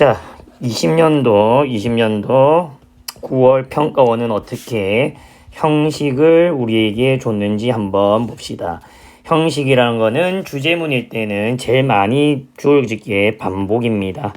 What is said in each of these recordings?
자, 20년도, 20년도 9월 평가원은 어떻게 형식을 우리에게 줬는지 한번 봅시다. 형식이라는 거는 주제문일 때는 제일 많이 주어질 게 반복입니다.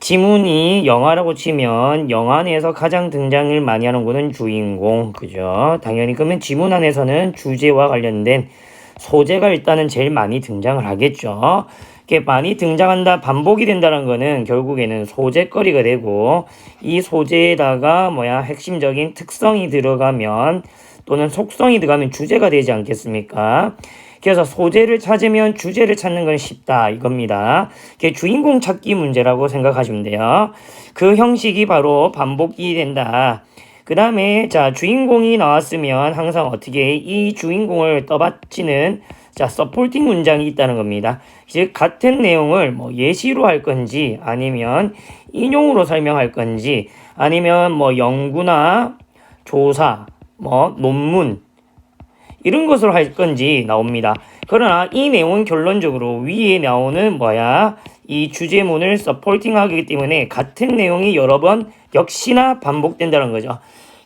지문이 영화라고 치면 영화 안에서 가장 등장을 많이 하는 거는 주인공, 그죠? 당연히 그러면 지문 안에서는 주제와 관련된 소재가 일단은 제일 많이 등장을 하겠죠. 이게 많이 등장한다, 반복이 된다는 거는 결국에는 소재거리가 되고 이 소재에다가 뭐야 핵심적인 특성이 들어가면 또는 속성이 들어가면 주제가 되지 않겠습니까? 그래서 소재를 찾으면 주제를 찾는 건 쉽다 이겁니다. 그게 주인공 찾기 문제라고 생각하시면 돼요. 그 형식이 바로 반복이 된다. 그 다음에 자 주인공이 나왔으면 항상 어떻게 이 주인공을 떠받치는 자 서포팅 문장이 있다는 겁니다. 즉 같은 내용을 뭐 예시로 할 건지 아니면 인용으로 설명할 건지 아니면 뭐 연구나 조사 뭐 논문 이런 것으로 할 건지 나옵니다. 그러나 이 내용은 결론적으로 위에 나오는 뭐야 이 주제문을 서포팅하기 때문에 같은 내용이 여러 번 역시나 반복된다는 거죠.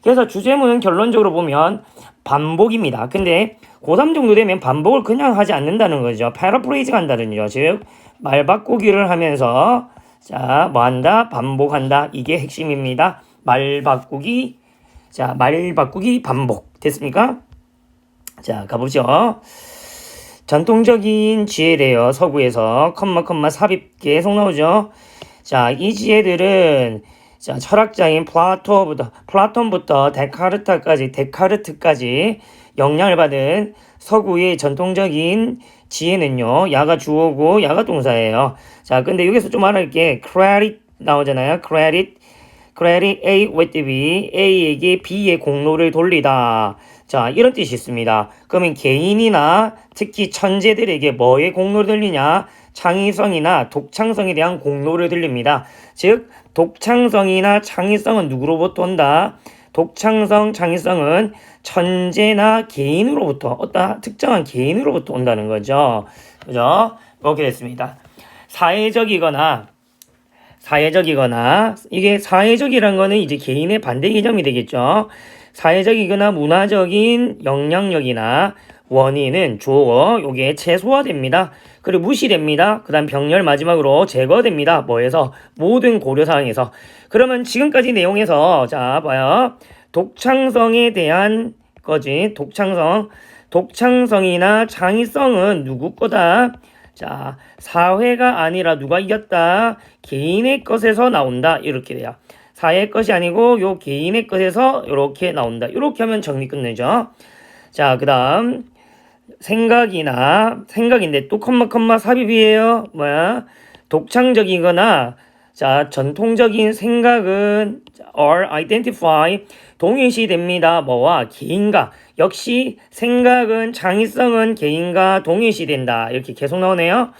그래서 주제문은 결론적으로 보면 반복입니다. 근데 고3 정도 되면 반복을 그냥 하지 않는다는 거죠. 패러프레이즈 한다는 거죠. 즉, 말 바꾸기를 하면서, 자, 뭐 한다? 반복한다. 이게 핵심입니다. 말 바꾸기, 자, 말 바꾸기 반복. 됐습니까? 자, 가보죠. 전통적인 지혜래요. 서구에서 컴마 컴마 삽입 계속 나오죠. 자, 이 지혜들은 자, 철학자인 플라토부터 플라톤부터 데카르트까지 데카르트까지 영향을 받은 서구의 전통적인 지혜는요. 야가 주어고 야가 동사예요. 자, 근데 여기서 좀 알아야 게 credit 나오잖아요. credit credit A with B A에게 B의 공로를 돌리다. 자, 이런 뜻이 있습니다. 그러면 개인이나 특히 천재들에게 뭐의 공로를 돌리냐? 창의성이나 독창성에 대한 공로를 들립니다. 즉, 독창성이나 창의성은 누구로부터 온다? 독창성, 창의성은 천재나 개인으로부터, 어떤 특정한 개인으로부터 온다는 거죠. 그죠? 그렇게 됐습니다. 사회적이거나, 사회적이거나, 이게 사회적이란 거는 이제 개인의 반대 개념이 되겠죠. 사회적이거나 문화적인 영향력이나 원인은 주어 요게 최소화됩니다. 그리고 무시됩니다. 그 다음 병렬 마지막으로 제거됩니다. 뭐에서? 모든 고려사항에서. 그러면 지금까지 내용에서 자 봐요. 독창성에 대한 거지. 독창성. 독창성이나 창의성은 누구 거다? 자, 사회가 아니라 누가 이겼다? 개인의 것에서 나온다. 이렇게 돼요. 사회의 것이 아니고 요 개인의 것에서 이렇게 나온다. 이렇게 하면 정리 끝내죠. 자, 그 다음 생각이나 생각인데 또 컴마 컴마 삽입이에요. 뭐야? 독창적이거나 자 전통적인 생각은 are identify 동일시 됩니다. 뭐와 개인과 역시 생각은 창의성은 개인과 동일시 된다. 이렇게 계속 나오네요.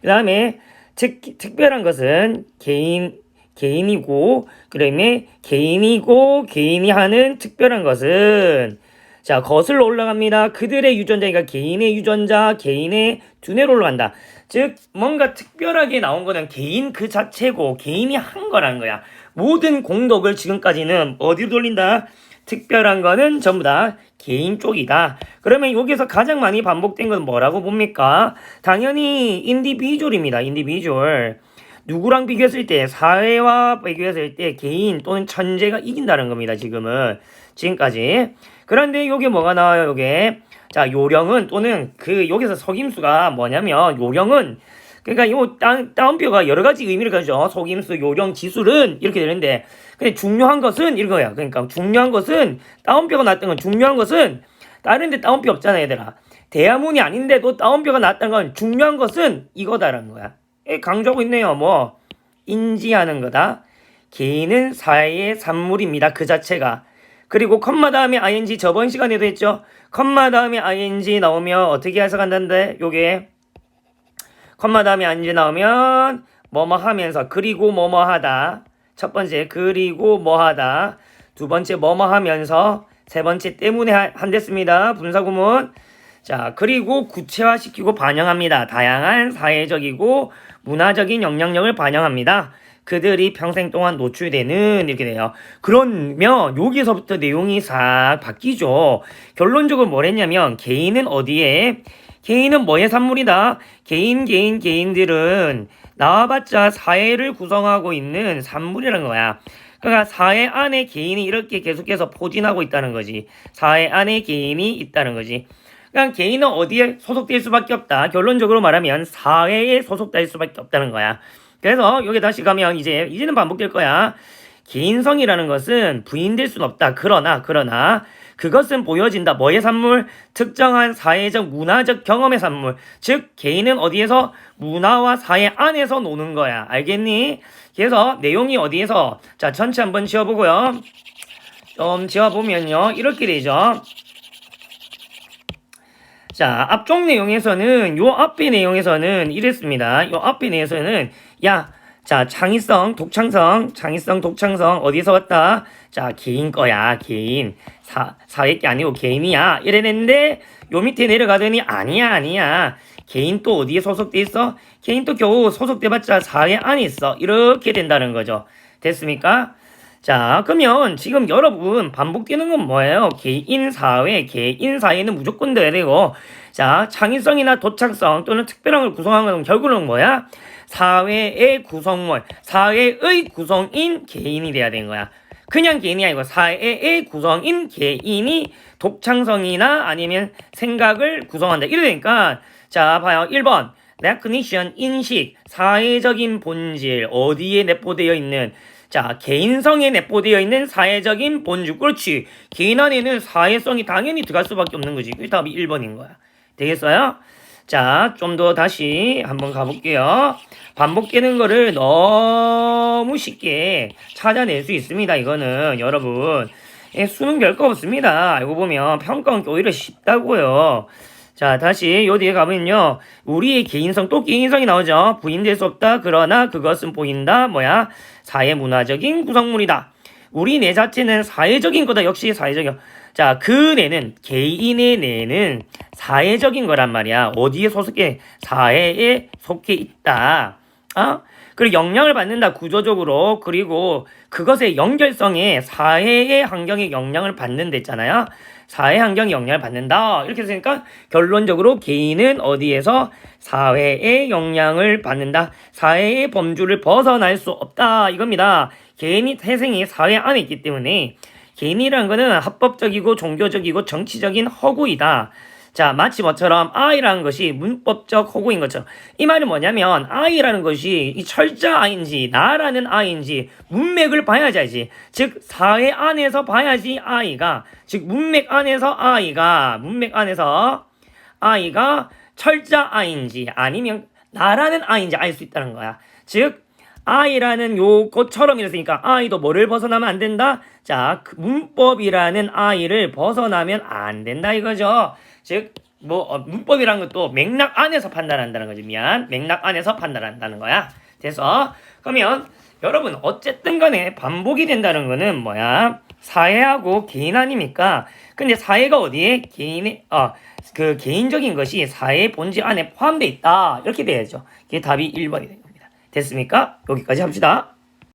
그 다음에 특, 특별한 것은 개인 개인이고 그다음에 개인이고 개인이 하는 특별한 것은 자 거슬러 올라갑니다. 그들의 유전자가 개인의 유전자, 개인의 두뇌로 올라간다. 즉 뭔가 특별하게 나온 거는 개인 그 자체고 개인이 한 거라는 거야. 모든 공덕을 지금까지는 어디로 돌린다? 특별한 거는 전부 다 개인 쪽이다. 그러면 여기서 가장 많이 반복된 건 뭐라고 봅니까? 당연히 인디비주얼입니다. 인디비주얼. 누구랑 비교했을 때 사회와 비교했을 때 개인 또는 천재가 이긴다는 겁니다. 지금은 지금까지. 그런데 요게 뭐가 나와요? 요게 자 요령은 또는 그 여기서 속임수가 뭐냐면 요령은 그러니까 요 따, 다운표가 여러 가지 의미를 가지죠. 속임수, 요령, 기술은 이렇게 되는데 근데 중요한 것은 이거야. 그러니까 중요한 것은 다운표가 났던 건 중요한 것은 다른데 다운표 없잖아 얘들아. 대화문이 아닌데도 다운표가 났던 건 중요한 것은 이거다라는 거야. 강조하고 있네요. 뭐 인지하는 거다. 개인은 사회의 산물입니다. 그 자체가. 그리고 컴마 다음에 ing 저번 시간에도 했죠. 컴마 다음에 ing 나오면 어떻게 해석한다는데 요게 컴마 다음에 ing 나오면 뭐뭐 하면서 그리고 뭐뭐 하다. 첫 번째 그리고 뭐 하다. 두 번째 뭐뭐 하면서 세 번째 때문에 한댔습니다. 분사구문. 자, 그리고 구체화시키고 반영합니다. 다양한 사회적이고 문화적인 영향력을 반영합니다. 그들이 평생 동안 노출되는 이렇게 돼요. 그러면 여기서부터 내용이 싹 바뀌죠. 결론적으로 뭐랬냐면 개인은 어디에 개인은 뭐의 산물이다. 개인 개인 개인들은 나와봤자 사회를 구성하고 있는 산물이라는 거야. 그러니까 사회 안에 개인이 이렇게 계속해서 포진하고 있다는 거지. 사회 안에 개인이 있다는 거지. 그러니까 개인은 어디에 소속될 수밖에 없다. 결론적으로 말하면 사회에 소속될 수밖에 없다는 거야. 그래서 여기 다시 가면 이제 이제는 반복될 거야. 개인성이라는 것은 부인될 수는 없다. 그러나 그러나 그것은 보여진다. 뭐의 산물? 특정한 사회적 문화적 경험의 산물. 즉 개인은 어디에서 문화와 사회 안에서 노는 거야. 알겠니? 그래서 내용이 어디에서 자 전체 한번 지어보고요. 좀 지어보면요 이렇게 되죠. 자, 앞쪽 내용에서는 요 앞에 내용에서는 이랬습니다. 요 앞에 내용에서는 야, 자, 창의성, 독창성, 창의성, 독창성 어디서 왔다? 자, 개인 거야, 개인. 사, 사회 게 아니고 개인이야. 이랬는데 요 밑에 내려가더니 아니야, 아니야. 개인 또 어디에 소속돼 있어? 개인 또 겨우 소속돼봤자 사회 안에 있어. 이렇게 된다는 거죠. 됐습니까? 자, 그러면 지금 여러분 반복되는 건 뭐예요? 개인 사회, 개인 사회는 무조건 돼야 되고, 자, 창의성이나 도착성 또는 특별한 걸 구성하는 건 결국은 뭐야? 사회의 구성원, 사회의 구성인 개인이 돼야 되는 거야. 그냥 개인이 아니고 사회의 구성인 개인이 독창성이나 아니면 생각을 구성한다. 이러니까, 자, 봐요. 1번. recognition, 인식, 사회적인 본질, 어디에 내포되어 있는 자, 개인성에 내포되어 있는 사회적인 본질. 그렇지. 개인 안에는 사회성이 당연히 들어갈 수밖에 없는 거지. 그 답이 1번인 거야. 되겠어요? 자, 좀 더 다시 한번 가볼게요. 반복되는 거를 너무 쉽게 찾아낼 수 있습니다. 이거는 여러분. 예, 수능 별거 없습니다. 알고 보면 평가는 오히려 쉽다고요. 자, 다시 요 뒤에 가면요. 우리의 개인성, 또 개인성이 나오죠. 부인될 수 없다. 그러나 그것은 보인다. 뭐야? 사회 문화적인 구성물이다. 우리 내 자체는 사회적인 거다. 역시 사회적인. 자, 그 뇌는, 개인의 뇌는 사회적인 거란 말이야. 어디에 소속해? 사회에 속해 있다. 어? 그리고 영향을 받는다 구조적으로 그리고 그것의 연결성에 사회의 환경에 영향을 받는 데 있잖아요. 사회 환경에 영향을 받는다. 이렇게 했으니까 결론적으로 개인은 어디에서 사회에 영향을 받는다. 사회의 범주를 벗어날 수 없다. 이겁니다. 개인이 태생이 사회 안에 있기 때문에 개인이라는 것은 합법적이고 종교적이고 정치적인 허구이다. 자, 마치 뭐처럼 I라는 것이 문법적 허구인 것처럼. 이 말은 뭐냐면 I라는 것이 이 철자 I인지 나라는 I인지 문맥을 봐야지. 즉, 사회 안에서 봐야지 I가, 즉, 문맥 안에서 I가, 문맥 안에서 I가 철자 I인지 아니면 나라는 I인지 알 수 있다는 거야. 즉, I라는 요것처럼 이랬으니까 I도 뭐를 벗어나면 안 된다? 자, 그 문법이라는 I를 벗어나면 안 된다 이거죠. 즉, 뭐, 어, 문법이라는 것도 맥락 안에서 판단한다는 거지. 미안. 맥락 안에서 판단한다는 거야. 돼서, 그러면, 여러분, 어쨌든 간에 반복이 된다는 거는 뭐야? 사회하고 개인 아닙니까? 근데 사회가 어디에? 개인의, 어, 그 개인적인 것이 사회 본질 안에 포함되어 있다. 이렇게 돼야죠. 이게 답이 1번이 된 겁니다. 됐습니까? 여기까지 합시다.